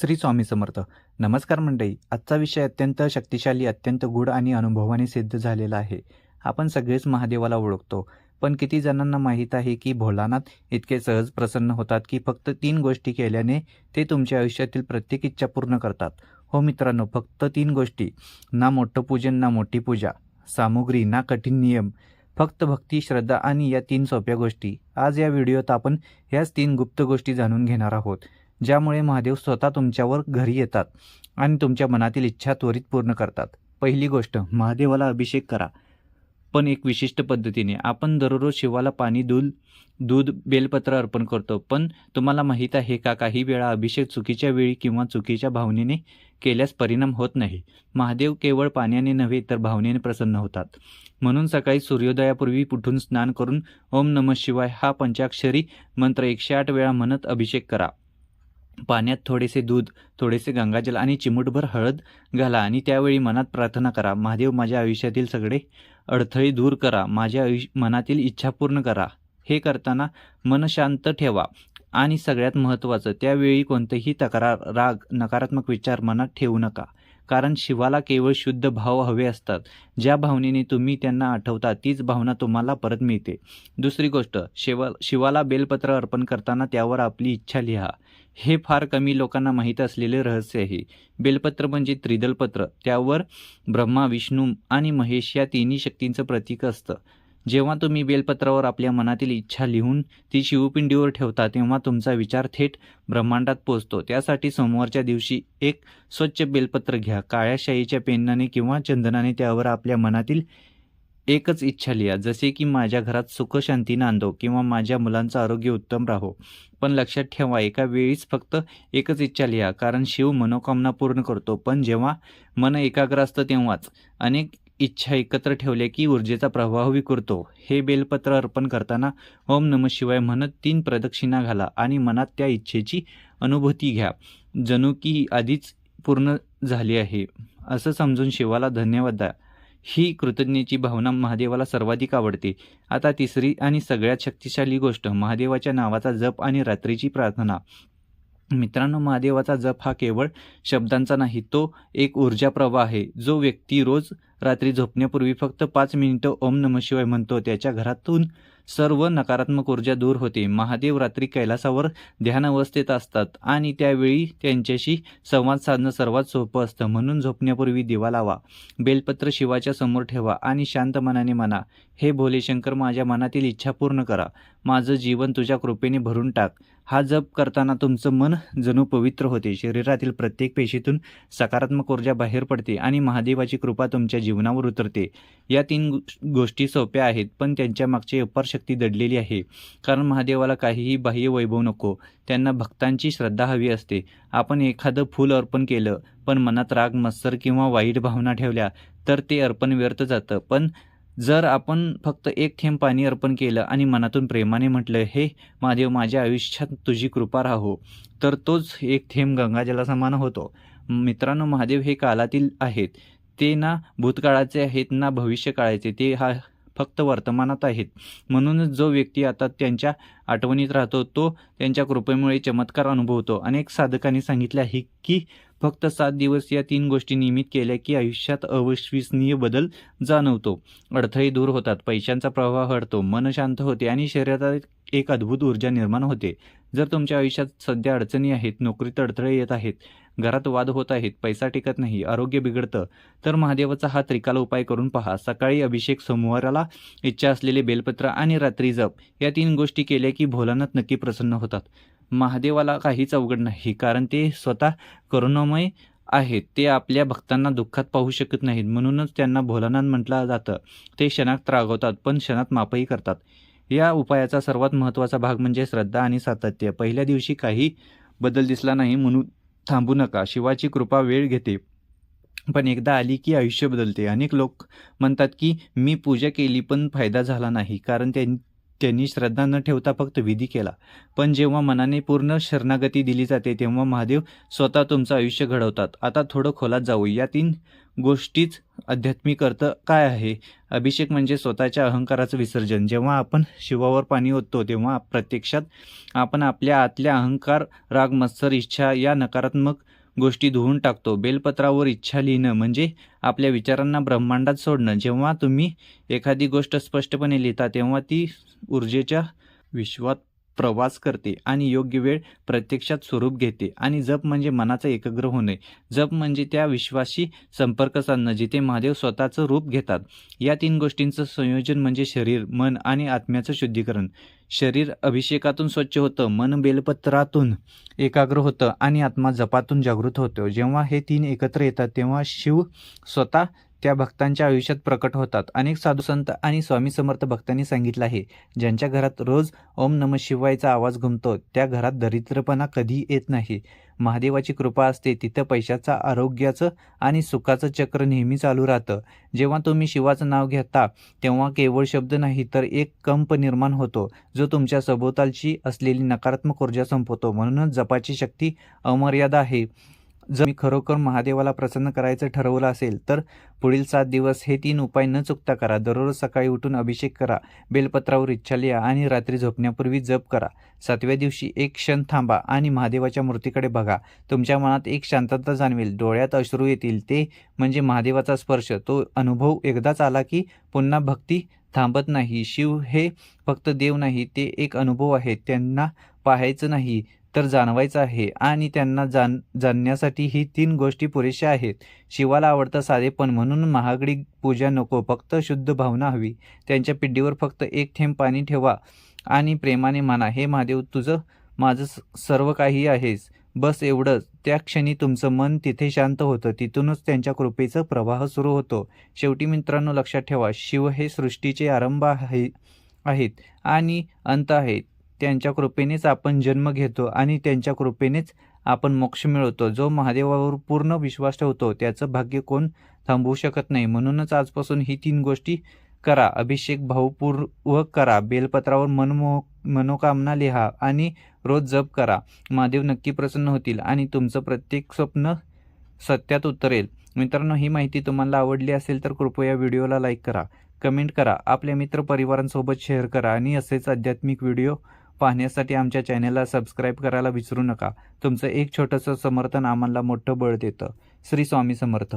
श्री स्वामी समर्थ. नमस्कार मंडळी आजचा विषय अत्यंत शक्तिशाली अत्यंत गूढ आणि अनुभवाने सिद्ध झालेला आहे. आपण सगळेच महादेवाला ओळखतो पण किती जणांना माहीत आहे की भोलानाथ इतके सहज प्रसन्न होतात की फक्त तीन गोष्टी केल्याने ते तुमच्या आयुष्यातील प्रत्येक इच्छा पूर्ण करतात. हो मित्रांनो फक्त तीन गोष्टी. ना मोठं पूजन ना मोठी पूजा. सामुग्री ना कठीण नियम. फक्त भक्ती श्रद्धा आणि या तीन सोप्या गोष्टी. आज या व्हिडिओत आपण ह्याच तीन गुप्त गोष्टी जाणून घेणार आहोत. ज्यामुळे महादेव स्वतः तुमच्यावर घरी येतात आणि तुमच्या मनातील इच्छा त्वरित पूर्ण करतात. पहिली गोष्ट महादेवाला अभिषेक करा. पण एक विशिष्ट पद्धतीने आपण दररोज शिवाला पाणी दूध दूध बेलपत्र अर्पण करतो. पण तुम्हाला माहीत आहे का काही वेळा अभिषेक चुकीच्या वेळी किंवा चुकीच्या भावनेने केल्यास परिणाम होत नाही. महादेव केवळ पाण्याने नव्हे तर भावनेने प्रसन्न होतात. म्हणून सकाळी सूर्योदयापूर्वी उठून स्नान करून ओम नम शिवाय हा पंचाक्षरी मंत्र एकशे आठ वेळा म्हणत अभिषेक करा. पाण्यात थोडेसे दूध थोडेसे गंगाजल आणि चिमूटभर हळद घाला आणि त्यावेळी मनात प्रार्थना करा महादेव माझ्या आयुष्यातील सगळे अडथळे दूर करा माझ्या आयुष्य मनातील इच्छा पूर्ण करा. हे करताना मन शांत ठेवा आणि सगळ्यात महत्त्वाचं त्यावेळी कोणतेही तक्रार राग नकारात्मक विचार मनात ठेवू नका. कारण शिवाला केवळ शुद्ध भाव हवे असतात. ज्या भावनेने तुम्ही त्यांना आठवता तीच भावना तुम्हाला परत मिळते. दुसरी गोष्ट शिवा शिवाला बेलपत्र अर्पण करताना त्यावर आपली इच्छा लिहा. हे फार कमी लोकांना माहीत असलेले रहस्य आहे. बेलपत्र म्हणजे त्रिदलपत्र. त्यावर ब्रह्मा विष्णू आणि महेश या तिन्ही शक्तींचं प्रतीक असतं. जेव्हा तुम्ही बेलपत्रावर आपल्या मनातील इच्छा लिहून ती शिवपिंडीवर ठेवता तेव्हा तुमचा विचार थेट ब्रह्मांडात पोचतो. त्यासाठी सोमवारच्या दिवशी एक स्वच्छ बेलपत्र घ्या. काळ्या शाईच्या पेनाने किंवा चंदनाने त्यावर आपल्या मनातील एकच इच्छा लिहा जसे की माझ्या घरात सुखशांती नांदो किंवा माझ्या मुलांचं आरोग्य उत्तम राहो. पण लक्षात ठेवा एका वेळीच फक्त एकच इच्छा लिहा कारण शिव मनोकामना पूर्ण करतो. पण जेव्हा मन एकाग्र असतं तेव्हाच अनेक इच्छा एकत्र ठेवल्या की ऊर्जेचा प्रवाह विकुरतो हे बेलपत्र अर्पण करताना ओम नम शिवाय म्हणत तीन प्रदक्षिणा घाला आणि मनात त्या इच्छेची अनुभूती घ्या. जणू की आधीच पूर्ण झाली आहे. असं समजून शिवाला धन्यवाद द्या. ही कृतज्ञतेची भावना महादेवाला सर्वाधिक आवडते. आता तिसरी आणि सगळ्यात शक्तिशाली गोष्ट महादेवाच्या नावाचा जप आणि रात्रीची प्रार्थना. मित्रांनो महादेवाचा जप हा केवळ शब्दांचा नाही तो एक ऊर्जा प्रवाह आहे. जो व्यक्ती रोज रात्री झोपण्यापूर्वी फक्त पाच मिनिटं ओम नम शिवाय म्हणतो त्याच्या घरातून सर्व नकारात्मक ऊर्जा दूर होते. महादेव रात्री कैलासावर ध्यान अवस्थेत असतात आणि त्यावेळी त्यांच्याशी संवाद साधणं सर्वात सोपं असतं. म्हणून झोपण्यापूर्वी दिवा लावा बेलपत्र शिवाच्या समोर ठेवा आणि शांत मनाने म्हणा हे भोले शंकर माझ्या मनातील इच्छा पूर्ण करा. माझं जीवन तुझ्या कृपेने भरून टाक हा जप करताना तुमचं मन जणू पवित्र होते. शरीरातील प्रत्येक पेशीतून सकारात्मक ऊर्जा बाहेर पडते आणि महादेवाची कृपा तुमच्या जीवनावर उतरते. या तीन गोष्टी सोप्या आहेत पण त्यांच्या मागचे अपार शक्ती दडलेली आहे. कारण महादेवाला काहीही बाह्य वैभव नको. त्यांना भक्तांची श्रद्धा हवी असते. आपण एखादं फूल अर्पण केलं पण मनात राग मत्सर किंवा वाईट भावना ठेवल्या तर ते अर्पण व्यर्थ जातं. पण जर आपण फक्त एक थेंब पाणी अर्पण केलं आणि मनातून प्रेमाने म्हटलं हे महादेव माझ्या आयुष्यात तुझी कृपा राहो तर तोच एक थेंब गंगाजला समान होतो. मित्रांनो महादेव हे कालातील आहेत. ते ना भूतकाळाचे आहेत ना भविष्यकाळाचे. ते हा फक्त वर्तमानात आहेत. म्हणूनच जो व्यक्ती आता त्यांच्या आठवणीत राहतो तो त्यांच्या कृपेमुळे चमत्कार अनुभवतो. अनेक साधकांनी सांगितले आहे की फक्त सात दिवस या तीन गोष्टी नियमित केल्या की आयुष्यात अविश्वसनीय बदल जाणवतो. अडथळे दूर होतात पैशांचा प्रवाह हटतो मन शांत होते आणि शरीरात एक अद्भुत ऊर्जा निर्माण होते. जर तुमच्या आयुष्यात सध्या अडचणी आहेत नोकरीत अडथळे येत आहेत घरात वाद होत आहेत पैसा टिकत नाही आरोग्य बिघडतं तर महादेवाचा हा त्रिकाला उपाय करून पहा. सकाळी अभिषेक सोमवाराला इच्छा असलेले बेलपत्र आणि रात्री जप या तीन गोष्टी केल्या की भोलानाथ नक्की प्रसन्न होतात. महादेवाला काहीच अवघड नाही कारण ते स्वतः करुणामय आहेत. ते आपल्या भक्तांना दुःखात पाहू शकत नाहीत. म्हणूनच त्यांना भोलानाथ म्हटलं जातं. ते क्षणात रागवतात पण क्षणात मापही करतात. या उपायाचा सर्वात महत्त्वाचा भाग म्हणजे श्रद्धा आणि सातत्य. पहिल्या दिवशी काही बदल दिसला नाही म्हणून थांबू नका. शिवाची कृपा वेळ घेते. पण एकदा आली की आयुष्य बदलते. अनेक लोक म्हणतात की मी पूजा केली पण फायदा झाला नाही कारण त्यां त्यांनी श्रद्धा न ठेवता फक्त विधी केला. पण जेव्हा मनाने पूर्ण शरणागती दिली जाते तेव्हा महादेव स्वतः तुमचं आयुष्य घडवतात. आता थोडं खोलात जाऊ या तीन गोष्टीच आध्यात्मिक अर्थ काय आहे? अभिषेक म्हणजे स्वतःच्या अहंकाराचं विसर्जन. जेव्हा आपण शिवावर पाणी ओततो तेव्हा प्रत्यक्षात आपण आपल्या आतल्या अहंकार राग मत्सर इच्छा या नकारात्मक गोष्टी धुवून टाकतो. बेलपत्रावर इच्छा लिहिणं म्हणजे आपल्या विचारांना ब्रह्मांडात सोडणं. जेव्हा तुम्ही एखादी गोष्ट स्पष्टपणे लिहिता तेव्हा ती ऊर्जेच्या विश्वात प्रवास करते आणि योग्य वेळ प्रत्यक्षात स्वरूप घेते. आणि जप म्हणजे मनाचं एकाग्र होणे. जप म्हणजे त्या विश्वाशी संपर्क साधणं जिथे महादेव स्वतःचं रूप घेतात. या तीन गोष्टींचं संयोजन म्हणजे शरीर मन आणि आत्म्याचं शुद्धीकरण. शरीर अभिषेकातून स्वच्छ होतं मन बेलपत्रातून एकाग्र होतं आणि आत्मा जपातून जागृत होतो. जेव्हा हे तीन एकत्र येतात तेव्हा शिव स्वतः त्या भक्तांच्या आयुष्यात प्रकट होतात. अनेक साधू संत आणि स्वामी समर्थ भक्तांनी सांगितलं आहे ज्यांच्या घरात रोज ओम नम शिवायचा आवाज घुमतो त्या घरात दरिद्रपणा कधी येत नाही. महादेवाची कृपा असते तिथं पैशाचं आरोग्याचं आणि सुखाचं चक्र नेहमी चालू राहतं. जेव्हा तुम्ही शिवाचं नाव घेता तेव्हा केवळ शब्द नाही तर एक कंप निर्माण होतो जो तुमच्या सभोवतालची असलेली नकारात्मक ऊर्जा संपवतो. म्हणूनच जपाची शक्ती अमर्यादा आहे. जर मी खरोखर महादेवाला प्रसन्न करायचं ठरवलं असेल तर पुढील सात दिवस हे तीन उपाय न चुकता करा. दररोज सकाळी उठून अभिषेक करा. बेलपत्रावर इच्छा लिहा आणि रात्री झोपण्यापूर्वी जप करा. सातव्या दिवशी एक क्षण थांबा आणि महादेवाच्या मूर्तीकडे बघा. तुमच्या मनात एक शांतता जाणवेल. डोळ्यात अश्रू येतील. ते म्हणजे महादेवाचा स्पर्श. तो अनुभव एकदाच आला की पुन्हा भक्ती थांबत नाही. शिव हे फक्त देव नाही ते एक अनुभव आहे. त्यांना पाहायचं नाही. तर जाणवायचं आहे आणि त्यांना जाण जाणण्यासाठी ही तीन गोष्टी पुरेशा आहेत. शिवाला आवडतं साधेपण म्हणून महागडी पूजा नको फक्त शुद्ध भावना हवी. त्यांच्या पिंडीवर फक्त एक थेंब पाणी ठेवा आणि प्रेमाने म्हणा हे महादेव तुझं माझं स- सर्व काही आहेस. बस एवढंच. त्या क्षणी तुमचं मन तिथे शांत होतं. तिथूनच त्यांच्या कृपेचा प्रवाह सुरू होतो. शेवटी मित्रांनो लक्षात ठेवा शिव हे सृष्टीचे आरंभ आहे आहेत आणि अंत आहेत त्यांच्या कृपेनेच आपण जन्म घेतो आणि त्यांच्या कृपेनेच आपण मोक्ष मिळवतो. जो महादेवावर पूर्ण विश्वास ठेवतो त्याचं भाग्य कोण थांबवू शकत नाही. म्हणूनच आजपासून ही तीन गोष्टी करा. अभिषेक भावपूर्वक करा. बेलपत्रावर मनमोह मनोकामना लिहा आणि रोज जप करा. महादेव नक्की प्रसन्न होतील आणि तुमचं प्रत्येक स्वप्न सत्यात उतरेल. मित्रांनो ही माहिती तुम्हाला आवडली असेल तर कृपया व्हिडिओला लाईक करा. कमेंट करा. आपल्या मित्रपरिवारांसोबत शेअर करा आणि असेच आध्यात्मिक व्हिडिओ पाहण्यासाठी आमच्या चॅनेलला सबस्क्राईब करायला विसरू नका. तुमचं एक छोटंसं समर्थन आम्हाला मोठं बळ देतं. श्री स्वामी समर्थ.